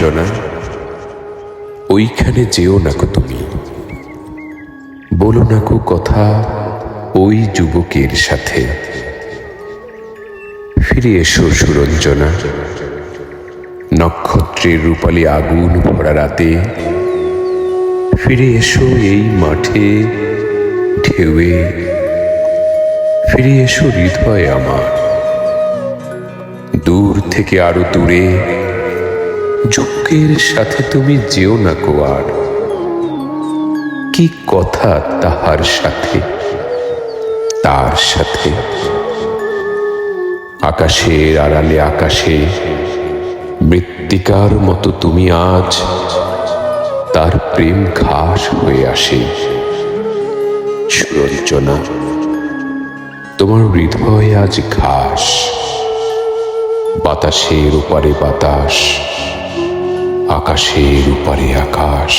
সুরঞ্জনা ওইখানে যেও না কো তুমি। বলো না কো কথা ওই যুবকের সাথে। ফিরে এসো সুরঞ্জনা, নক্ষত্রের রূপালী আগুন ভরা রাতে। ফিরে এসো এই মাঠে ঢেউয়ে। ফিরে এসো হৃদয় আমার। দূর থেকে আরও দূরে যুগের সাথে তুমি যেও না কোয়ার কি কথা তাহার সাথে? তার সাথে। আকাশের আড়ালে আকাশে মৃত্তিকার মতো তুমি আজ তার প্রেম ঘাস হয়ে আসে। সুরঞ্জনা, তোমার হৃদয় আজ ঘাস। বাতাসের ওপারে বাতাস। আকাশের উপরে আকাশ।